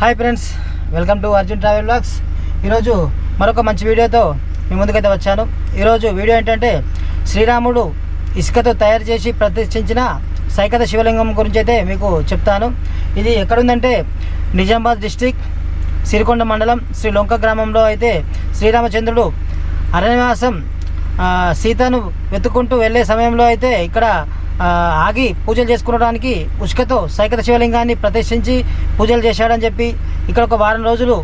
Hi friends welcome to Arjun travel blogs ఈరోజు మరొక మంచి వీడియోతో మీ ముందుకైతే వచ్చాను. ఈరోజు వీడియో ఏంటంటే శ్రీరాముడు ఇసుకతో తయారు చేసి ప్రతిష్ఠించిన సైకత శివలింగం గురించి అయితే మీకు చెప్తాను. ఇది ఎక్కడుందంటే నిజామాబాద్ డిస్టిక్ సిరికొండ మండలం శ్రీ లొంక గ్రామంలో అయితే శ్రీరామచంద్రుడు అరణ్యవాసం సీతను వెతుక్కుంటూ వెళ్ళే సమయంలో అయితే ఇక్కడ ఆగి పూజలు చేసుకోవడానికి ఉష్కతో సైకత శివలింగాన్ని ప్రదర్శించి పూజలు చేశాడని చెప్పి ఇక్కడ ఒక వారం రోజులు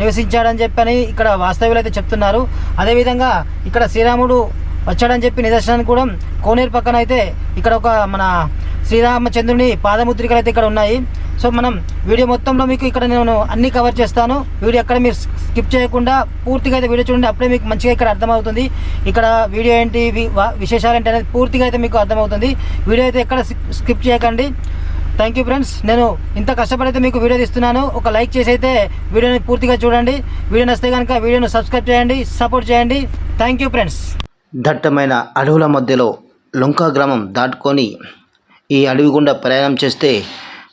నివసించాడని చెప్పని ఇక్కడ వాస్తవ్యులు అయితే చెప్తున్నారు. అదేవిధంగా ఇక్కడ శ్రీరాముడు వచ్చాడని చెప్పి నిదర్శనాన్ని కూడా కోనేరు పక్కన అయితే ఇక్కడ ఒక మన శ్రీరామచంద్రుని పాదముద్రికలు అయితే ఇక్కడ ఉన్నాయి. సో మనం వీడియో మొత్తంలో మీకు ఇక్కడ నేను అన్ని కవర్ చేస్తాను. వీడియో ఎక్కడ మీరు స్కిప్ చేయకుండా పూర్తిగా అయితే వీడియో చూడండి అప్పుడే మీకు మంచిగా ఇక్కడ అర్థమవుతుంది. ఇక్కడ వీడియో ఏంటి విశేషాలు ఏంటి అనేది పూర్తిగా అయితే మీకు అర్థమవుతుంది. వీడియో అయితే ఎక్కడ స్కిప్ చేయకండి. థ్యాంక్ యూ ఫ్రెండ్స్ నేను ఇంత కష్టపడైతే మీకు వీడియో తీస్తున్నాను. ఒక లైక్ చేసి అయితే వీడియోని పూర్తిగా చూడండి. వీడియో నచ్చితే కనుక వీడియోను సబ్స్క్రైబ్ చేయండి సపోర్ట్ చేయండి. థ్యాంక్ యూ ఫ్రెండ్స్ దట్టమైన అడవుల మధ్యలో లొంక గ్రామం దాటుకొని ఈ అడవి గుండా ప్రయాణం చేస్తే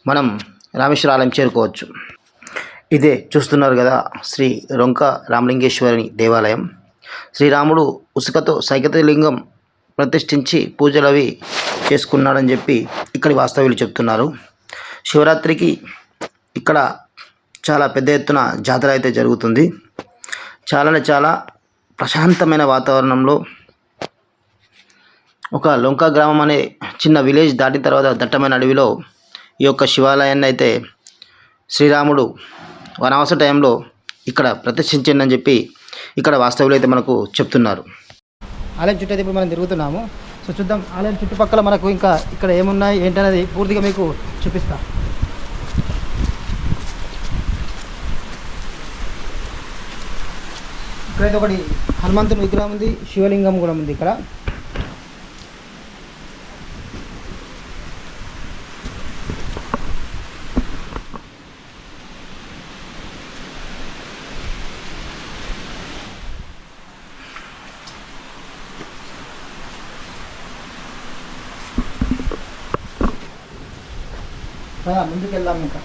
మనం రామేశ్వరాలయం చేరుకోవచ్చు. ఇదే చూస్తున్నారు కదా శ్రీ రొంక రామలింగేశ్వరిని దేవాలయం. శ్రీరాముడు ఉసుకతో సైకతలింగం ప్రతిష్ఠించి పూజలు అవి చేసుకున్నాడని చెప్పి ఇక్కడి వాస్తవ్యులు చెప్తున్నారు. శివరాత్రికి ఇక్కడ చాలా పెద్ద ఎత్తున జాతర అయితే జరుగుతుంది. చాలానే చాలా ప్రశాంతమైన వాతావరణంలో ఒక లొంక గ్రామం అనే చిన్న విలేజ్ దాటిన తర్వాత దట్టమైన అడవిలో ఈ యొక్క శివాలయాన్ని అయితే శ్రీరాముడు వనవాస టైంలో ఇక్కడ ప్రతిష్ఠించిందని చెప్పి ఇక్కడ వాస్తవులు అయితే మనకు చెప్తున్నారు. ఆలయం చుట్టూ అయితే ఇప్పుడు మనం తిరుగుతున్నాము. సో చూద్దాం ఆలయం చుట్టుపక్కల మనకు ఇంకా ఇక్కడ ఏమున్నాయి ఏంటనేది పూర్తిగా మీకు చూపిస్తా. ఇక్కడైతే ఒకటి హనుమంతుని విగ్రహం ఉంది శివలింగం కూడా ఉంది ఇక్కడ. ముందుకెళ్దాం ఇంకా.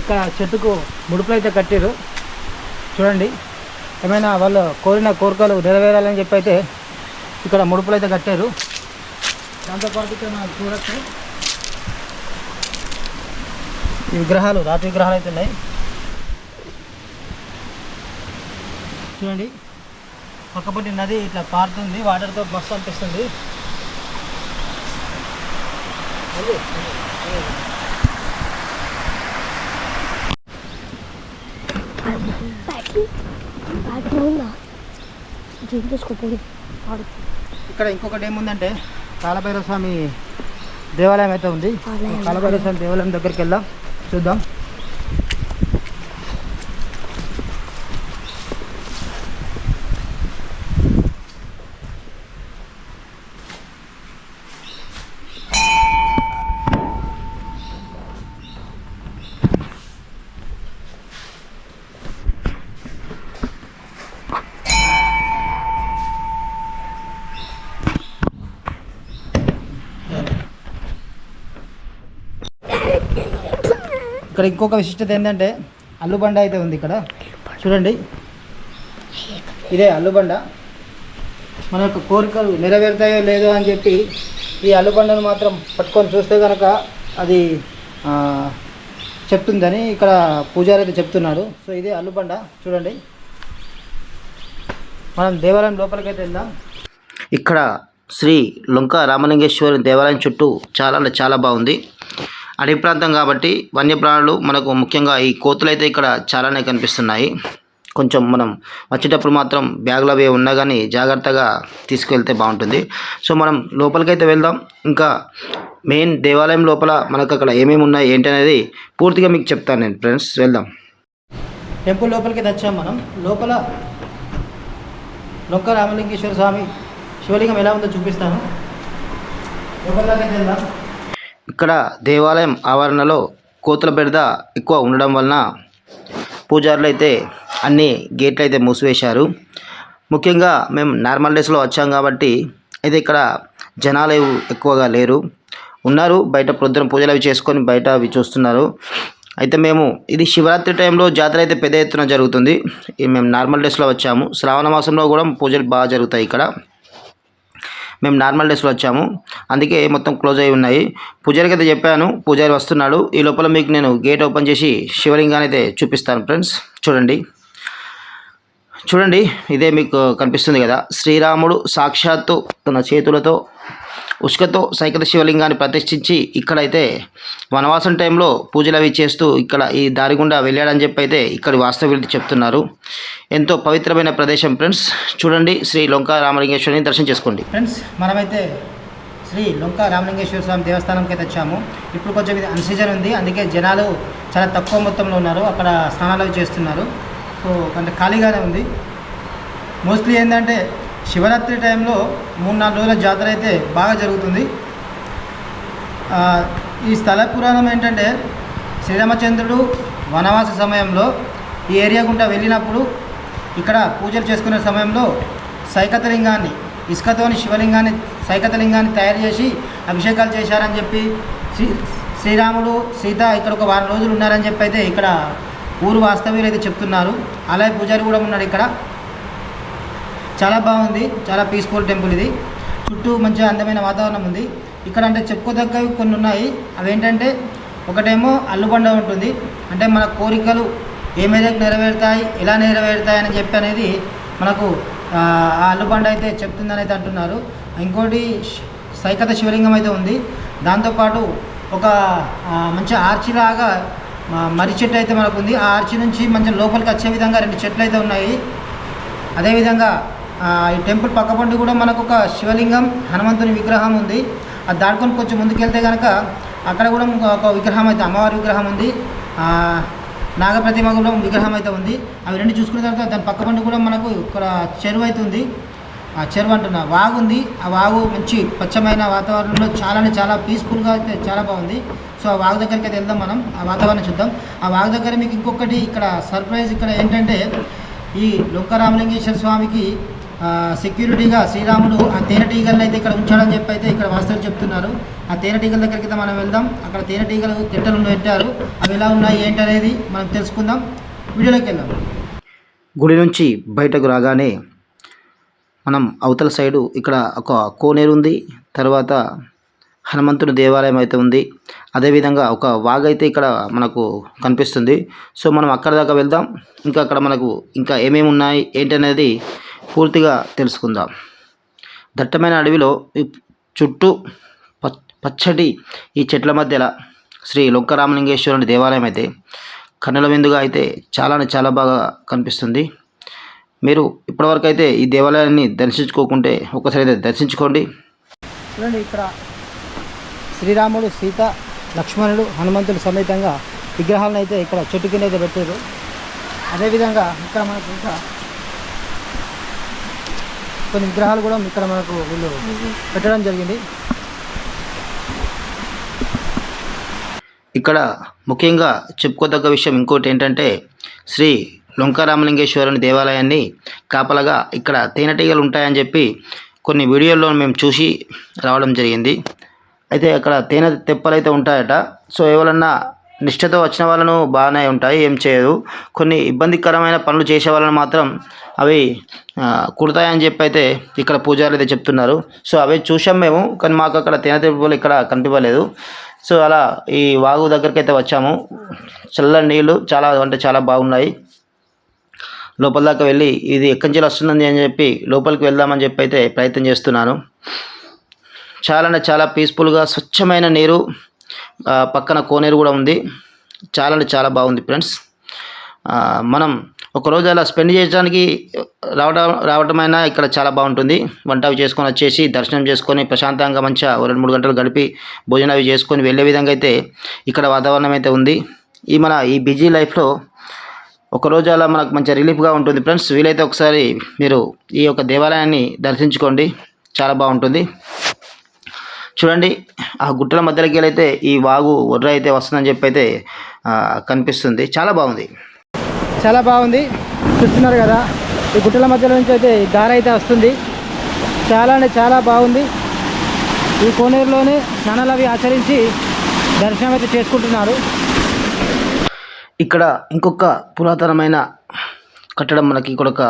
ఇక్కడ చెట్టుకు ముడుపులు అయితే కట్టారు చూడండి. ఏమైనా వాళ్ళు కోరిన కోరికలు నెరవేరాలని చెప్పి అయితే ఇక్కడ ముడుపులు అయితే కట్టారు. దాంతోపాటు ఇక్కడ మనం చూడచ్చు. ఈ విగ్రహాలు రాతి విగ్రహాలు అయితే ఉన్నాయి. చూడండి. పక్కపట్టి నది ఇట్లా పారుతుంది వాటర్తో మస్తు అనిపిస్తుంది. ఇక్కడ ఇంకొకటి ఏముందంటే కాలభైరవ స్వామి దేవాలయం అయితే ఉంది. కాలభైరవ స్వామి దేవాలయం దగ్గరికి వెళ్దాం చూద్దాం. ఇక్కడ ఇంకొక విశిష్టత ఏంటంటే అల్లుబండ అయితే ఉంది ఇక్కడ. చూడండి. ఇదే అల్లుబండ మన యొక్క కోరికలు నెరవేరుతాయో లేదో అని చెప్పి ఈ అల్లుబండను మాత్రం పట్టుకొని చూస్తే కనుక అది చెప్తుందని ఇక్కడ పూజారి అయితే చెప్తున్నాడు సో ఇదే అల్లుబండ చూడండి. మనం దేవాలయం లోపలికి అయితే వెళ్దాం. ఇక్కడ శ్రీ లొంక రామలింగేశ్వరి దేవాలయం చుట్టూ చాలా అంటే చాలా బాగుంది. అడవి ప్రాంతం కాబట్టి వన్యప్రాణులు మనకు ముఖ్యంగా ఈ కోతులు అయితే ఇక్కడ చాలానే కనిపిస్తున్నాయి. కొంచెం మనం వచ్చేటప్పుడు మాత్రం బ్యాగులు అవి ఉన్నా కానీ జాగ్రత్తగా తీసుకెళ్తే బాగుంటుంది. సో మనం లోపలికైతే వెళ్దాం. ఇంకా మెయిన్ దేవాలయం లోపల మనకు అక్కడ ఏమేమి ఉన్నాయి ఏంటి అనేది పూర్తిగా మీకు చెప్తాను నేను ఫ్రెండ్స్. వెళ్దాం. టెంపుల్ లోపలికి తెచ్చాం మనం. లోపల లొక్క రామలింగేశ్వర స్వామి శివలింగం ఎలా ఉందో చూపిస్తాను. లోపలికి వెళ్దాం. ఇక్కడ దేవాలయం ఆవరణలో కోతుల బెడద ఎక్కువ ఉండడం వలన పూజారులు అయితే అన్ని గేట్లు అయితే మూసివేశారు. ముఖ్యంగా మేము నార్మల్ డేస్లో వచ్చాం కాబట్టి అయితే ఇక్కడ జనాలు ఎక్కువగా లేరు. ఉన్నారు బయట ప్రొద్దున పూజలు అవి చేసుకొని బయట అవి చూస్తున్నారు. అయితే మేము ఇది శివరాత్రి టైంలో జాతర అయితే పెద్ద ఎత్తున జరుగుతుంది. మేము నార్మల్ డేస్లో వచ్చాము. శ్రావణ మాసంలో కూడా పూజలు బాగా జరుగుతాయి ఇక్కడ. మేము నార్మల్ డేస్లో వచ్చాము. అందుకే మొత్తం క్లోజ్ అయి ఉన్నాయి. పూజారికి అయితే చెప్పాను పూజారి వస్తున్నాడు. ఈ లోపల మీకు నేను గేట్ ఓపెన్ చేసి శివలింగాన్ని అయితే చూపిస్తాను ఫ్రెండ్స్. చూడండి. చూడండి ఇదే మీకు కనిపిస్తుంది కదా. శ్రీరాముడు సాక్షాత్తు తన చేతులతో ఉష్కతో సైకిల శివలింగాన్ని ప్రతిష్ఠించి ఇక్కడైతే వనవాసం టైంలో పూజలు అవి చేస్తూ ఇక్కడ ఈ దారి గుండా వెళ్ళాడని చెప్పి అయితే ఇక్కడ వాస్తవ్యులు చెప్తున్నారు. ఎంతో పవిత్రమైన ప్రదేశం ఫ్రెండ్స్. చూడండి శ్రీ లొంకా రామలింగేశ్వరిని దర్శనం చేసుకోండి. ఫ్రెండ్స్ మనమైతే శ్రీ లొంక రామలింగేశ్వర స్వామి దేవస్థానంకి అయితే వచ్చాము. ఇప్పుడు కొంచెం ఇది అన్సీజన్ ఉంది. అందుకే జనాలు చాలా తక్కువ మొత్తంలో ఉన్నారు. అక్కడ స్నానాలు చేస్తున్నారు. సో కొంత ఖాళీగానే ఉంది. మోస్ట్లీ ఏంటంటే శివరాత్రి టైంలో మూడు నాలుగు రోజుల జాతర అయితే బాగా జరుగుతుంది. ఈ స్థల పురాణం ఏంటంటే శ్రీరామచంద్రుడు వనవాస సమయంలో ఈ ఏరియా గుండా వెళ్ళినప్పుడు ఇక్కడ పూజలు చేసుకునే సమయంలో సైకతలింగాన్ని ఇసుకతోని శివలింగాన్ని సైకతలింగాన్ని తయారు చేసి అభిషేకాలు చేశారని చెప్పి శ్రీ శ్రీరాముడు సీత ఇక్కడ ఒక వారం రోజులు ఉన్నారని చెప్పి అయితే ఇక్కడ ఊరు వాస్తవ్యులు అయితే చెప్తున్నారు. అలాగే పూజారి కూడా ఉన్నాడు ఇక్కడ. చాలా బాగుంది చాలా పీస్ఫుల్ టెంపుల్ ఇది. చుట్టూ మంచిగా అందమైన వాతావరణం ఉంది. ఇక్కడ అంటే చెప్పుకోదగ్గవి కొన్ని ఉన్నాయి అవేంటంటే ఒకటేమో అల్లుబండ ఉంటుంది. అంటే మన కోరికలు ఏ మేరకు నెరవేరుతాయి ఎలా నెరవేరుతాయి అని చెప్పి అనేది మనకు ఆ అల్లుబండ అయితే చెప్తుందని అయితే అంటున్నారు. ఇంకోటి సైకత శివలింగం అయితే ఉంది. దాంతోపాటు ఒక మంచి ఆర్చి లాగా మర్రి చెట్టు అయితే మనకు ఉంది ఆ ఆర్చి నుంచి మంచి లోపలికి వచ్చే విధంగా రెండు చెట్లు అయితే ఉన్నాయి. అదేవిధంగా ఈ టెంపుల్ పక్కపండి కూడా మనకు ఒక శివలింగం హనుమంతుని విగ్రహం ఉంది. అది దాటుకొని కొంచెం ముందుకెళ్తే కనుక అక్కడ కూడా ఒక విగ్రహం అయితే అమ్మవారి విగ్రహం ఉంది. నాగప్రతిమ కూడా విగ్రహం అయితే ఉంది. అవి రెండు చూసుకున్న తర్వాత దాని పక్కపండి కూడా మనకు ఇక్కడ చెరువు అయితే ఉంది. ఆ చెరువు అంటున్న వాగు ఉంది. ఆ వాగు మంచి స్వచ్ఛమైన వాతావరణంలో చాలా అంటే చాలా పీస్ఫుల్గా అయితే చాలా బాగుంది. సో ఆ వాగు దగ్గరికి అయితే వెళ్దాం మనం. ఆ వాతావరణం చూద్దాం. ఆ వాగు దగ్గర మీకు ఇంకొకటి ఇక్కడ సర్ప్రైజ్ ఇక్కడ ఏంటంటే ఈ లొక్కరామలింగేశ్వర స్వామికి సెక్యూరిటీగా శ్రీరాముడు ఆ తేనెటీగలను అయితే ఇక్కడ ఉంచాడని చెప్పి అయితే ఇక్కడ వాస్తవం చెప్తున్నారు. ఆ తేనెటీగల దగ్గరికి మనం వెళ్దాం. అక్కడ తేనెటీగలు తిట్టలు పెట్టారు. అవి ఎలా ఉన్నాయి ఏంటనేది మనం తెలుసుకుందాం. వీడియోలోకి వెళ్దాం. గుడి నుంచి బయటకు రాగానే మనం అవతల సైడు ఇక్కడ ఒక కోనేరు ఉంది. తర్వాత హనుమంతుడి దేవాలయం అయితే ఉంది. అదేవిధంగా ఒక వాగ్ అయితే ఇక్కడ మనకు కనిపిస్తుంది. సో మనం అక్కడ దాకా వెళ్దాం. ఇంకా అక్కడ మనకు ఇంకా ఏమేమి ఉన్నాయి ఏంటనేది పూర్తిగా తెలుసుకుందాం. దట్టమైన అడవిలో చుట్టూ ప- పచ్చటి ఈ చెట్ల మధ్యల శ్రీ లొక్కరామలింగేశ్వరుని దేవాలయం అయితే కన్నుల విందుగా అయితే చాలా చాలా బాగా కనిపిస్తుంది. మీరు ఇప్పటివరకు అయితే ఈ దేవాలయాన్ని దర్శించుకోకుంటే ఒకసారి అయితే దర్శించుకోండి. చూడండి ఇక్కడ శ్రీరాముడు సీత లక్ష్మణుడు హనుమంతుడు సమేతంగా విగ్రహాలను అయితే ఇక్కడ చెట్టు కింద అయితే పెట్టారు. అదేవిధంగా ఇక్కడ మనకు ఇంకా కొన్ని విగ్రహాలు కూడా ఇక్కడ మనకు వీళ్ళు పెట్టడం జరిగింది. ఇక్కడ ముఖ్యంగా చెప్పుకోదగ్గ విషయం ఇంకోటి ఏంటంటే శ్రీ లొంకారామలింగేశ్వరుని దేవాలయాన్ని కాపలగా ఇక్కడ తేనెటీగలు ఉంటాయని చెప్పి కొన్ని వీడియోల్లో మేము చూసి రావడం జరిగింది. అయితే అక్కడ తేనె తెప్పలు అయితే ఉంటాయట. సో ఎవరన్నా నిష్ఠతో వచ్చిన వాళ్ళను బాగానే ఉంటాయి ఏం చేయదు కొన్ని ఇబ్బందికరమైన పనులు చేసే వాళ్ళని మాత్రం అవి కుడతాయని చెప్పి అయితే ఇక్కడ పూజారులు అయితే చెప్తున్నారు. సో అవి చూసాం మేము కానీ మాకు అక్కడ తేనె తెప్పలు ఇక్కడ కనిపించలేదు సో అలా ఈ వాగు దగ్గరికి అయితే వచ్చాము. చల్లని నీళ్ళు చాలా అంటే చాలా బాగున్నాయి. లోపల దాకా వెళ్ళి ఇది ఎక్కడి నుంచి వస్తుందని అని చెప్పి లోపలికి వెళ్దామని చెప్పి అయితే ప్రయత్నం చేస్తున్నాను. చాలా అంటే చాలా పీస్ఫుల్గా స్వచ్ఛమైన నీరు పక్కన కోనేరు కూడా ఉంది. చాలా అంటే చాలా బాగుంది ఫ్రెండ్స్ మనం ఒకరోజు అలా స్పెండ్ చేయడానికి రావడం రావటమైనా ఇక్కడ చాలా బాగుంటుంది. వంట అవి చేసుకొని వచ్చేసి దర్శనం చేసుకొని ప్రశాంతంగా మంచిగా ఒక రెండు మూడు గంటలు గడిపి భోజనం అవి చేసుకొని వెళ్ళే విధంగా అయితే ఇక్కడ వాతావరణం అయితే ఉంది. ఈ మన ఈ బిజీ లైఫ్లో ఒకరోజు అలా మనకు మంచి రిలీఫ్గా ఉంటుంది. ఫ్రెండ్స్ వీలైతే ఒకసారి మీరు ఈ యొక్క దేవాలయాన్ని దర్శించుకోండి. చాలా బాగుంటుంది. చూడండి ఆ గుట్టల మధ్యలోకి వెళ్ళైతే ఈ వాగు ఒర్ర అయితే వస్తుందని చెప్పి అయితే కనిపిస్తుంది. చాలా బాగుంది. చాలా బాగుంది. చూస్తున్నారు కదా ఈ గుట్టల మధ్యలో నుంచి అయితే ఈ దారి అయితే వస్తుంది. చాలా అంటే చాలా బాగుంది. ఈ కోనేరులోనే స్నానాలు అవి ఆచరించి దర్శనం అయితే చేసుకుంటున్నారు. ఇక్కడ ఇంకొక పురాతనమైన కట్టడం మనకి ఇక్కడ ఒక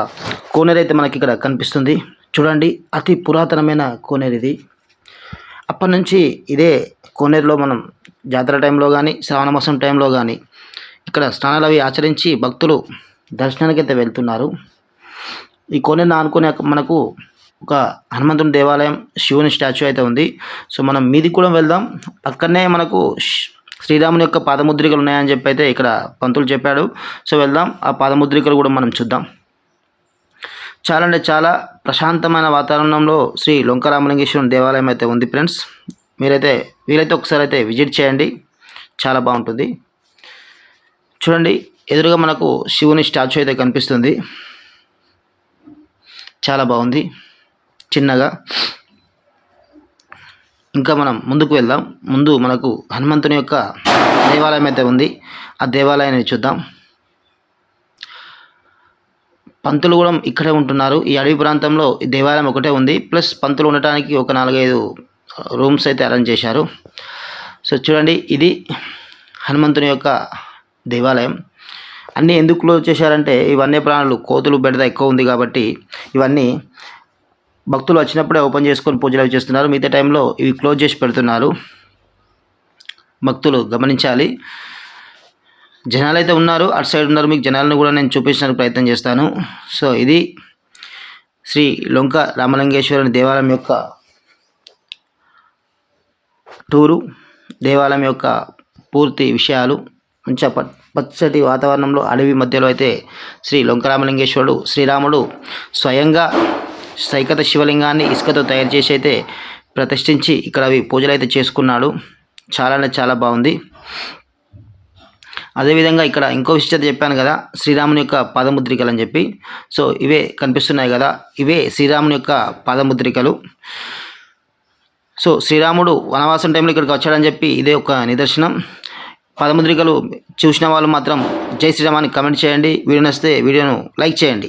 కోనేరు అయితే మనకి ఇక్కడ కనిపిస్తుంది. చూడండి అతి పురాతనమైన కోనేరు ఇది. అప్పటి నుంచి ఇదే కోనేరులో మనం జాతర టైంలో కానీ శ్రావణ మాసం టైంలో కానీ ఇక్కడ స్నానాలు అవి ఆచరించి భక్తులు దర్శనానికి అయితే వెళ్తున్నారు. ఈ కోనేరుని ఆనుకునే మనకు ఒక హనుమంతుని దేవాలయం శివుని స్టాచ్యూ అయితే ఉంది. సో మనం మీది కూడా వెళ్దాం. అక్కడనే మనకు శ్రీరాముని యొక్క పాదముద్రికలు ఉన్నాయని చెప్పి అయితే ఇక్కడ పంతులు చెప్పాడు. సో వెళ్దాం. ఆ పాదముద్రికలు కూడా మనం చూద్దాం. చాలా అంటే చాలా ప్రశాంతమైన వాతావరణంలో శ్రీ లొంకరామలింగేశ్వరం దేవాలయం అయితే ఉంది ఫ్రెండ్స్. మీరైతే వీలైతే ఒకసారి అయితే విజిట్ చేయండి. చాలా బాగుంటుంది. చూడండి ఎదురుగా మనకు శివుని స్టాచ్యూ అయితే కనిపిస్తుంది. చాలా బాగుంది చిన్నగా. ఇంకా మనం ముందుకు వెళ్దాం. ముందు మనకు హనుమంతుని యొక్క దేవాలయం అయితే ఉంది. ఆ దేవాలయాన్ని చూద్దాం. పంతులు కూడా ఇక్కడే ఉంటున్నారు. ఈ అడవి ప్రాంతంలో ఈ దేవాలయం ఒకటే ఉంది. ప్లస్ పంతులు ఉండటానికి ఒక నాలుగైదు రూమ్స్ అయితే అరేంజ్ చేశారు. సో చూడండి ఇది హనుమంతుని యొక్క దేవాలయం. అన్నీ ఎందుకు క్లోజ్ చేశారంటే ఈ వన్యప్రాణులు కోతులు బెడద ఎక్కువ ఉంది కాబట్టి ఇవన్నీ భక్తులు వచ్చినప్పుడే ఓపెన్ చేసుకొని పూజలు అవి చేస్తున్నారు. మిగతా టైంలో ఇవి క్లోజ్ చేసి పెడుతున్నారు. భక్తులు గమనించాలి. జనాలు అయితే ఉన్నారు. అటు సైడ్ ఉన్నారు. మీకు జనాలను కూడా నేను చూపించడానికి ప్రయత్నం చేస్తాను. సో ఇది శ్రీ లొంక రామలింగేశ్వరుని దేవాలయం యొక్క టూరు దేవాలయం యొక్క పూర్తి విషయాలు. మంచి పచ్చటి వాతావరణంలో అడవి మధ్యలో అయితే శ్రీ లొంకరామలింగేశ్వరుడు శ్రీరాముడు స్వయంగా సైకత శివలింగాన్ని ఇసుకతో తయారు చేసి అయితే ప్రతిష్ఠించి ఇక్కడ అవి పూజలు అయితే చేసుకున్నాడు. చాలా అంటే చాలా బాగుంది. అదేవిధంగా ఇక్కడ ఇంకో విషయం చెప్పాను కదా శ్రీరాముని యొక్క పాదముద్రికలు అని చెప్పి. సో ఇవే కనిపిస్తున్నాయి కదా ఇవే శ్రీరాముని యొక్క పాదముద్రికలు. సో శ్రీరాముడు వనవాసం టైంలో ఇక్కడికి వచ్చాడని చెప్పి ఇదే ఒక నిదర్శనం. పదముద్రికలు చూసిన వాళ్ళు మాత్రం జై శ్రీరామ్ అని కమెంట్ చేయండి. వీడియో నచ్చితే వీడియోను లైక్ చేయండి.